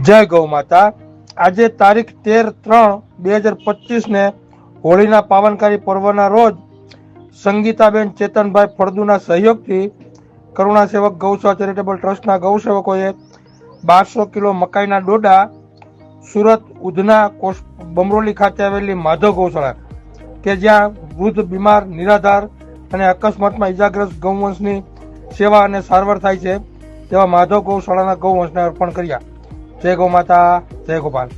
જય ગૌ માતા. આજે તારીખ તેર ત્રણ બે હજાર પચીસ ને હોળીના પાવનકારી પર્વના રોજ સંગીતાબેન ચેતનભાઈ ફળદુના સહયોગથી કરુણા સેવક ગૌસેવા ચેરિટેબલ ટ્રસ્ટના ગૌસેવકોએ બારસો કિલો મકાઈના ડોડા સુરત ઉધના બમરોલી ખાતે આવેલી માધવ ગૌશાળા, કે જ્યાં વૃદ્ધ, બીમાર, નિરાધાર અને અકસ્માતમાં ઇજાગ્રસ્ત ગૌવંશની સેવા અને સારવાર થાય છે. તેવા માધવ ગૌશાળાના ગૌવંશને અર્પણ કર્યા. જય ગૌ માતા જય ગોપાલ.